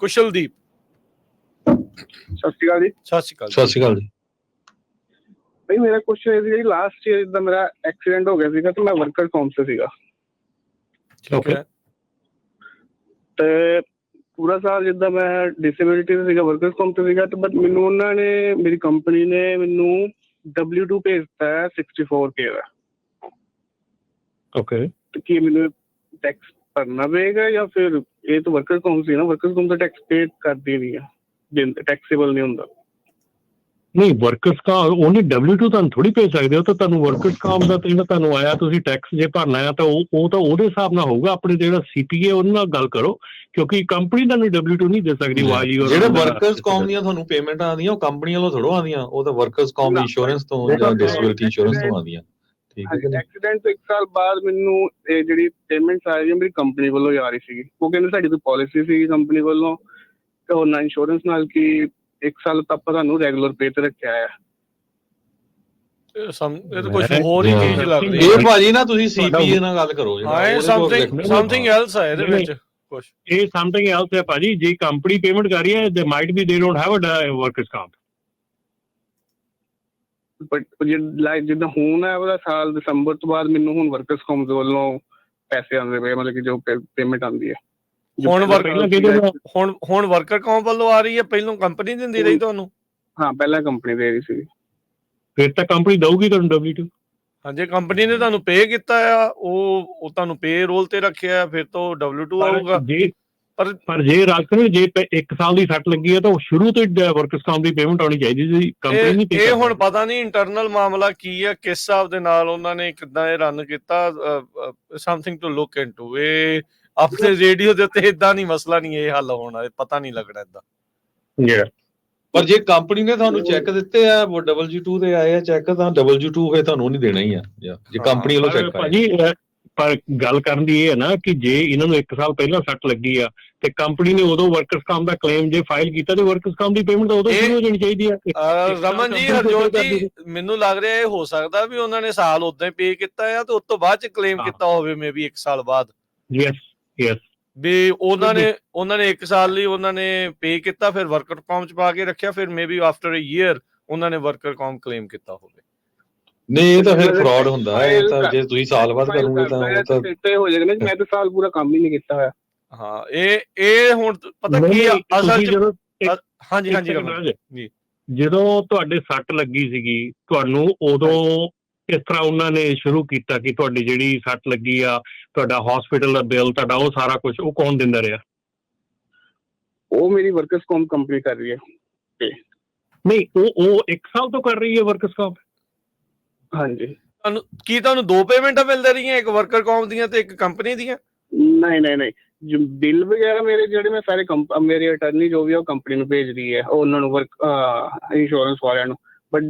ਕੁਸ਼ਲਦੀਪ। ਸਤਿ ਸ਼੍ਰੀ ਅਕਾਲ ਜੀ। ਸਤਿ ਸ਼੍ਰੀ ਅਕਾਲ ਸਤਿ ਸ਼੍ਰੀ ਅਕਾਲ ਜੀ। ਬਈ ਮੇਰਾ ਕੁਐਸਚਨ ਇਹ ਸੀ ਜੀ ਲਾਸਟ ਈਅਰ ਦਾ ਮੇਰਾ ਐਕਸੀਡੈਂਟ ਹੋ ਗਿਆ ਸੀਗਾ ਤੇ ਮੈਂ ਵਰਕਰ ਕੌਮ ਸੇ ਸੀਗਾ। ਠੀਕ. ਹੈ। ਤੇ ਪੂਰਾ ਸਾਲ ਜਿੱਦਾਂ ਮੈਂ ਡਿਸੇਬਿਲਿਟੀ ਤੇ ਸੀਗਾ ਵਰਕਰ ਕੌਮ ਤੇ ਸੀਗਾ ਤੇ ਬਟ ਮੈਨੂੰ ਉਹਨਾਂ ਨੇ ਮੇਰੀ ਕੰਪਨੀ ਨੇ ਮੈਨੂੰ W2 ਭੇਜਤਾ ਹੈ 64K ਦਾ। ਓਕੇ ਤੇ ਕੀ ਮੈਨੂੰ ਟੈਕਸ ਭਰਨਾ ਪਏਗਾ ਜਾਂ ਫਿਰ ਇਹ ਤਾਂ ਵਰਕਰ ਕੌਮ ਸੀ ਨਾ ਵਰਕਰ ਕੌਮ ਦਾ ਟੈਕਸ ਪੇ ਕਰਦੀ ਨਹੀਂ ਆ ਟੈਕਸੇਬਲ ਨਹੀਂ ਹੁੰਦਾ। ਨਹੀਂ ਵਰਕਰਸ ਕਾ ਉਹਨੇ W2 ਤੁਹਾਨੂੰ ਥੋੜੀ ਭੇਜ ਸਕਦੇ ਹੋ ਤਾਂ ਤੁਹਾਨੂੰ ਵਰਕਰਸ ਕਾਮ ਦਾ ਤਾਂ ਜਿਹੜਾ ਤੁਹਾਨੂੰ ਆਇਆ ਤੁਸੀਂ ਟੈਕਸ ਜੇ ਭਰਨਾ ਆ ਤਾਂ ਉਹ ਉਹ ਤਾਂ ਉਹਦੇ ਹਿਸਾਬ ਨਾਲ ਹੋਊਗਾ ਆਪਣੇ ਜਿਹੜਾ ਸੀਪੀਏ ਉਹਨਾਂ ਨਾਲ ਗੱਲ ਕਰੋ ਕਿਉਂਕਿ ਕੰਪਨੀ ਤੁਹਾਨੂੰ W2 ਨਹੀਂ ਦੇ ਸਕਦੀ ਵਾਜੀ ਜਿਹੜੇ ਵਰਕਰਸ ਕੌਮ ਦੀਆਂ ਤੁਹਾਨੂੰ ਪੇਮੈਂਟ ਆਉਂਦੀਆਂ ਉਹ ਕੰਪਨੀ ਵੱਲੋਂ ਥੋੜੋ ਆਉਂਦੀਆਂ ਉਹ ਤਾਂ ਵਰਕਰਸ ਕੌਮ ਨਾ, ਇੰਸ਼ੋਰੈਂਸ ਤੋਂ ਜਾਂ ਡਿਸੇਬਿਲਟੀ ਇੰਸ਼ੋਰੈਂਸ ਤੋਂ ਆਉਂਦੀਆਂ। ਠੀਕ ਹੈ? ਐਕਸੀਡੈਂਟ ਤੋਂ ਇੱਕ ਸਾਲ ਬਾਅਦ ਮੈਨੂੰ ਇਹ ਜਿਹੜੀ ਪੇਮੈਂਟਸ ਆ ਰਹੀ ਮੇਰੀ ਕੰਪਨੀ ਵੱਲੋਂ ਹੀ ਆ ਰਹੀ ਸੀਗੀ। ਉਹ ਕਹਿੰਦੇ ਸਾਡੀ ਕੋਈ ਪਾਲਿਸੀ ਸੀ ਕੰਪਨੀ ਵੱਲੋਂ ਤੇ ਉਹਨਾਂ ਇੰਸ਼ੋਰੈਂਸ ਨਾਲ ਕਿ ਇੱਕ ਸਾਲ ਤੱਕ ਆਪਾਂ ਤੁਹਾਨੂੰ ਰੈਗੂਲਰ ਪੇ ਤੇ ਰੱਖਿਆ ਹੈ ਇਹ ਸਮ ਇਹ ਤਾਂ ਕੁਝ ਹੋਰ ਹੀ ਚੀਜ਼ ਲੱਗ ਰਹੀ ਇਹ ਹੈ ਭਾਜੀ ਨਾ ਤੁਸੀਂ ਸੀਪੀਏ ਨਾਲ ਗੱਲ ਕਰੋ ਹਾਂ ਇਹ ਉਹਦੇ ਕੋਲ ਸਮਥਿੰਗ। ਸਮਥਿੰਗ ਐਲਸ ਹੈ ਇਹਦੇ ਵਿੱਚ ਕੁਝ ਇਹ ਸਮਥਿੰਗ ਐਲਸ ਹੈ ਭਾਜੀ ਜੇ ਕੰਪਨੀ ਪੇਮੈਂਟ ਕਰ ਰਹੀ ਹੈ they might be they don't have a workers ਕਾਮ ਬਟ ਲਾਈਕ ਜਿੱਦਾਂ ਹੁਣ ਹੈ ਉਹਦਾ ਸਾਲ ਦਸੰਬਰ ਤੋਂ ਬਾਅਦ ਮੈਨੂੰ ਹੁਣ ਵਰਕਰਸ ਕੌਮ ਦੇ ਵੱਲੋਂ ਪੈਸੇ ਆਉਂਦੇ ਪਏ ਮਤਲਬ ਕਿ ਜੋ ਪੇਮੈਂਟ ਆਉਂਦੀ ਹੈ। ਹੁਣ ਕਿਹਦੇ ਹੁਣ ਹੁਣ ਵਰਕਰ ਕੌਮ ਵੱਲੋਂ ਆ ਰਹੀ ਹੈ ਪਹਿਲੋਂ ਕੰਪਨੀ ਦਿੰਦੀ ਰਹੀ ਤੁਹਾਨੂੰ? ਹਾਂ ਪਹਿਲਾਂ ਕੰਪਨੀ ਦੇ ਰਹੀ ਸੀ ਫਿਰ ਤਾਂ ਕੰਪਨੀ ਦਊਗੀ ਤੁਹਾਨੂੰ W2 ਹਾਂਜੀ ਕੰਪਨੀ ਨੇ ਤੁਹਾਨੂੰ ਪੇ ਕੀਤਾ ਆ ਉਹ ਉਹ ਤੁਹਾਨੂੰ ਪੇ ਰੋਲ ਤੇ ਰੱਖਿਆ ਫਿਰ ਤੋਂ W2 ਆਊਗਾ। ਪਰ ਜੇ ਪਰ- ਜੇ ਰਾਜਕਰਨ ਜੇ ਪ- ਇੱਕ ਸਾਲ ਦੀ ਸੱਟ ਲੱਗੀ ਹੈ ਤਾਂ ਉਹ ਸ਼ੁਰੂ ਤੋਂ ਹੀ ਵਰਕਰਸ ਕਾਮ ਦੀ ਪੇਮੈਂਟ ਆਉਣੀ ਚਾਹੀਦੀ ਸੀ ਕੰਪਨੀ ਨਹੀਂ pay ਇਹ। ਹੁਣ ਪਤਾ ਨਹੀਂ ਇੰਟਰਨਲ ਮਾਮਲਾ ਕੀ ਹੈ ਕਿਸ ਹਿਸਾਬ ਦੇ ਨਾਲ ਉਹਨਾਂ ਨੇ ਕਿੱਦਾਂ ਇਹ ਰਨ ਕੀਤਾ ਸਮਥਿੰਗ ਟੂ ਲੁੱਕ ਇਨਟੂ ਇਹ ਆਪਣੇ ਰੇਡੀਓ ਦੇ ਉੱਤੇ ਇਦਾਂ ਨਹੀਂ ਮਸਲਾ ਨਹੀਂ ਇਹ ਹੱਲ ਹੋਣਾ ਇਹ ਪਤਾ ਨਹੀਂ ਲੱਗਣਾ ਇਦਾਂ Yeah. ਪਰ ਜੇ ਕੰਪਨੀ ਨੇ ਤੁਹਾਨੂੰ ਚੈੱਕ ਦਿੱਤੇ ਆ ਉਹ WG2 ਦੇ ਆਏ ਆ ਚੈੱਕ ਤਾਂ WG2 ਹੋਏ ਤੁਹਾਨੂੰ ਨਹੀਂ ਦੇਣਾ ਹੀ ਆ ਜਾਂ ਜੇ ਕੰਪਨੀ ਵੱਲੋਂ ਚੈੱਕ ਆਏ ਭਾਜੀ ਪਰ ਗੱਲ ਕਰਨ ਦੀ ਇਹ ਹੈ ਨਾ ਕਿ ਜੇ ਇਹਨਾਂ ਨੂੰ 1 ਸਾਲ ਪਹਿਲਾਂ ਸੱਟ ਲੱਗੀ ਆ ਤੇ ਕੰਪਨੀ ਨੇ ਉਦੋਂ ਵਰਕਰਸ ਕਾਮ ਦਾ ਕਲੇਮ ਜੇ ਫਾਈਲ ਕੀਤਾ ਤੇ ਵਰਕਰਸ ਕਾਮ ਦੀ ਪੇਮੈਂਟ ਤਾਂ ਉਦੋਂ ਸ਼ੁਰੂ ਹੋ ਜਾਣੀ ਚਾਹੀਦੀ ਆ। ਰਮਨ ਜੀ ਹਰਜੋਤ ਜੀ ਮੈਨੂੰ ਲੱਗ ਰਿਹਾ ਇਹ ਹੋ ਸਕਦਾ ਵੀ ਉਹਨਾਂ ਨੇ ਸਾਲ ਉਦਾਂ ਹੀ ਪੇ ਕੀਤਾ ਆ ਤੇ ਉਸ ਤੋਂ ਬਾਅਦ ਚ ਕਲੇਮ। ਕੀਤਾ ਹੋਵੇ ਮੇਬੀ 1 ਸਾਲ ਬਾਅਦ। ਯੈਸ ਯੈਸ ਵੀ ਉਹਨਾਂ ਨੇ ਉਹਨਾਂ ਨੇ 1 ਸਾਲ ਲਈ ਉਹਨਾਂ ਨੇ ਪੇ ਕੀਤਾ ਫਿਰ ਵਰਕਰ ਕੌਮ ਚ ਪਾ ਕੇ ਰੱਖਿਆ ਫਿਰ ਮੇਬੀ ਆਫਟਰ ਅ ਈਅਰ ਉਹਨਾਂ ਨੇ ਵਰਕਰ ਕੌਮ ਕਲੇਮ ਕੀਤਾ ਹੋਵੇ। ਨਹੀਂ ਇਹ ਤਾਂ ਫਿਰ ਫਰਾਡ ਹੁੰਦਾ ਹੈ ਇਹ ਤਾਂ ਜੇ ਤੁਸੀਂ ਸਾਲ ਬਾਅਦ ਕਰੋਗੇ ਤਾਂ ਉਹ ਤਾਂ ਤੇ ਹੋ ਜਾਏਗਾ ਨਾ ਕਿ ਮੈਂ ਤਾਂ ਸਾਲ ਪੂਰਾ ਕੰਮ ਹੀ ਨਹੀਂ ਕੀਤਾ ਹੋਇਆ। ਹਾਂ ਇਹ ਇਹ ਹੁਣ ਪਤਾ ਕੀ ਆ ਅਸਲ ਚ ਜਦੋਂ ਹਾਂਜੀ ਹਾਂਜੀ ਜੀ। ਜਦੋਂ ਤੁਹਾਡੇ ਸੱਟ ਲੱਗੀ ਸੀਗੀ ਤੁਹਾਨੂੰ ਉਦੋਂ ਇਸ ਤਰ੍ਹਾਂ ਉਹਨਾਂ ਨੇ ਸ਼ੁਰੂ ਕੀਤਾ ਕਿ ਤੁਹਾਡੀ ਜਿਹੜੀ ਸੱਟ ਲੱਗੀ ਆ ਤੁਹਾਡਾ ਹਸਪੀਟਲ ਦਾ ਬਿੱਲ ਤੁਹਾਡਾ ਉਹ ਸਾਰਾ ਕੁਝ ਉਹ ਕੌਣ ਦਿੰਦਾ ਰਿਹਾ? ਉਹ ਮੇਰੀ ਵਰਕਰਸ ਕੌਮ ਕੰਪਨੀ ਕਰ ਰਹੀ ਹੈ। ਨਹੀਂ ਉਹ ਉਹ 1 ਸਾਲ ਤੋਂ ਕਰ ਰਹੀ ਹੈ ਵਰਕਰਸ ਕਾਮ ਹਾਂਜੀ। ਤੁਹਾਨੂੰ ਕੀ ਤੁਹਾਨੂੰ ਦੋ ਪੇਮੈਂਟਾਂ ਮਿਲਦੇ ਰਹੀਆਂ ਇੱਕ ਵਰਕਰ ਕੌਮ ਦੀਆਂ ਤੇ ਇੱਕ ਕੰਪਨੀ ਦੀਆਂ? ਨਹੀਂ ਨਹੀਂ ਨਹੀਂ। ਜੋ ਬਿੱਲ ਵਗੈਰਾ ਮੇਰੇ ਜਿਹੜੇ ਮੈਂ ਸਾਰੇ ਕੰਪ- ਮੇਰੇ ਅਟਰਨੀ ਜੋ ਵੀ ਆ ਉਹ ਕੰਪਨੀ ਨੂੰ ਭੇਜਦੀ ਹੈ। ਉਹ ਉਹਨਾਂ ਨੂੰ ਵਰਕ ਇੰਸ਼ੋਰੈਂਸ ਵਾਲਿਆਂ ਨੂੰ। ਬਟ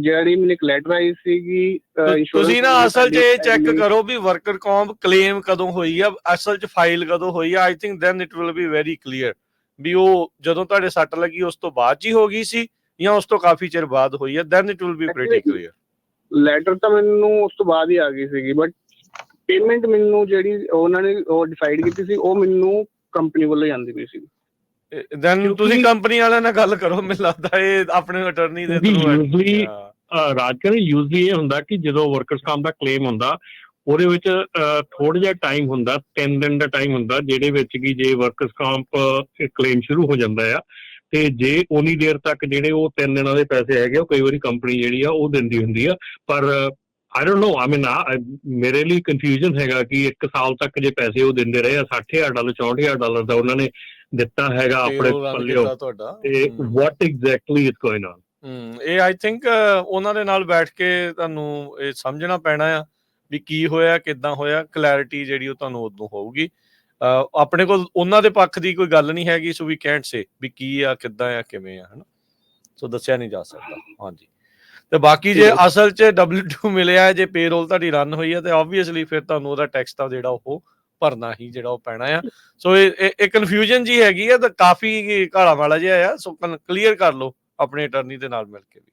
ਜਿਹੜੀ ਮੈਨੂੰ ਇੱਕ ਲੈਟਰ ਆਈ ਸੀਗੀ ਅਹ, insurance ਤੁਸੀਂ ਨਾ ਅਸਲ 'ਚ ਇਹ ਚੈੱਕ ਕਰੋ ਵੀ ਵਰਕਰ ਕੌਮ ਕਲੇਮ ਕਦੋਂ ਹੋਈ ਆ ਅਸਲ 'ਚ ਫਾਈਲ ਕਦੋਂ ਹੋਈ ਆ। I think then it will be very clear ਵੀ ਉਹ ਜਦੋਂ ਤੁਹਾਡੇ ਸੱਟ ਲੱਗੀ ਉਸ ਤੋਂ ਬਾਅਦ 'ਚ ਹੀ ਗਈ ਸੀ ਜਾਂ ਉਸ ਤੋਂ ਕਾਫੀ ਚਿਰ ਬਾਅਦ ਹੋਈ ਆ। Then it will be pretty clear letter ਤਾਂ ਮੈਨੂੰ ਉਸ ਤੋਂ ਬਾਅਦ ਹੀ ਆ ਗਈ ਸੀਗੀ ਬਟ ਪੇਮੈਂਟ ਮੈਨੂੰ ਜਿਹੜੀ ਉਹਨਾਂ ਨੇ ਉਹ ਡਿਸਾਈਡ ਕੀਤੀ ਸੀ ਉਹ ਮੈਨੂੰ ਕੰਪਨੀ ਵੱਲੋਂ ਹੀ ਆਉਂਦੀ ਪਈ ਸੀ। ਦੈਨ ਤੁਸੀਂ ਕੰਪਨੀ ਵਾਲਿਆਂ ਨਾਲ ਗੱਲ ਕਰੋ ਮੈਨੂੰ ਲੱਗਦਾ ਇਹ ਆਪਣੇ ਅਟਰਨੀ ਦੇ ਥਰੂ usually ਰਾਜਕਰਨ ਯੂਜ਼ਲੀ ਇਹ ਹੁੰਦਾ ਕਿ ਜਦੋਂ ਵਰਕਰਸ ਕਾਮ ਦਾ ਕਲੇਮ ਹੁੰਦਾ ਉਹਦੇ ਵਿੱਚ ਥੋੜਾ ਜਿਹਾ ਟਾਈਮ ਹੁੰਦਾ 3 ਦਿਨ ਦਾ ਟਾਈਮ ਹੁੰਦਾ ਜਿਹਦੇ ਵਿੱਚ ਕਿ ਜੇ ਵਰਕਰਸ ਕਾਂਪ ਕਲੇਮ ਸ਼ੁਰੂ ਹੋ ਜਾਂਦਾ ਆ ਤੇ ਜੇ ਉਨੀ ਦੇਰ ਤੱਕ ਜਿਹੜੇ ਉਹ 3 ਦਿਨਾਂ ਦੇ ਪੈਸੇ ਹੈਗੇ ਉਹ ਕਈ ਵਾਰੀ ਕੰਪਨੀ ਜਿਹੜੀ ਆ ਉਹ ਦਿੰਦੀ ਹੁੰਦੀ ਆ। ਪਰ ਆਈ ਡੋਨਟ ਨੋ ਆਈ ਮੀਨ ਮੇਰੇ ਲਈ ਕਨਫਿਊਜ਼ਨ ਹੈਗਾ ਕਿ 1 ਸਾਲ ਤੱਕ ਜੇ ਪੈਸੇ ਉਹ ਦਿੰਦੇ ਰਹੇ ਆ 60000 ਡਾਲਰ 64000 ਡਾਲਰ ਦਾ ਉਹਨਾਂ ਨੇ ਦਿੱਤਾ ਹੈਗਾ ਆਪਣੇ ਪੱਲਿਓ। ਤੇ। What exactly is going on hmm ਇਹ ਆਈ ਥਿੰਕ ਉਹਨਾਂ ਦੇ ਨਾਲ ਬੈਠ ਕੇ ਤੁਹਾਨੂੰ ਇਹ ਸਮਝਣਾ ਪੈਣਾ ਆ ਵੀ ਕੀ ਹੋਇਆ ਕਿੱਦਾਂ ਹੋਇਆ ਕਲੈਰਿਟੀ ਜਿਹੜੀ ਉਹ ਤੁਹਾਨੂੰ ਉਦੋਂ ਹੋਊਗੀ। ਆਪਣੇ ਕੋਲ ਉਹਨਾਂ ਦੇ ਪੱਖ ਦੀ ਕੋਈ ਗੱਲ ਨਹੀਂ ਹੈਗੀ ਸੋ ਵੀ ਕੈਂਟ ਸੇ ਵੀ ਕੀ ਆ ਕਿੱਦਾਂ ਆ ਕਿਵੇਂ ਆ ਹਨਾ? ਸੋ ਦੱਸਿਆ ਨਹੀਂ ਜਾ ਸਕਦਾ ਹਾਂਜੀ। ਤੇ ਬਾਕੀ ਜੇ ਅਸਲ 'ਚ W2 ਮਿਲਿਆ ਜੇ ਪੇਰੋਲ ਤੁਹਾਡੀ ਰਨ ਹੋਈ ਹੈ ਤੇ ਆਬਵੀਅਸਲੀ ਫਿਰ ਤੁਹਾਨੂੰ ਉਹਦਾ ਟੈਕਸ ਤਾਂ ਜਿਹੜਾ ਉਹ ਭਰਨਾ ਹੀ ਜਿਹੜਾ ਉਹ ਪੈਣਾ ਆ। ਸੋ ਇਹ ਇਹ- ਇਹ ਕਨਫਿਊਜ਼ਨ ਜੀ ਹੈਗੀ ਆ ਤਾਂ ਕਾਫੀ ਘਾਲਾ ਵਾਲਾ ਜਿਹਾ ਆ ਸੋ ਕਲੀਅਰ ਕਰ ਲਓ ਆਪਣੇ ਅਟਰਨੀ ਦੇ ਨਾਲ ਮਿਲ ਕੇ ਵੀ।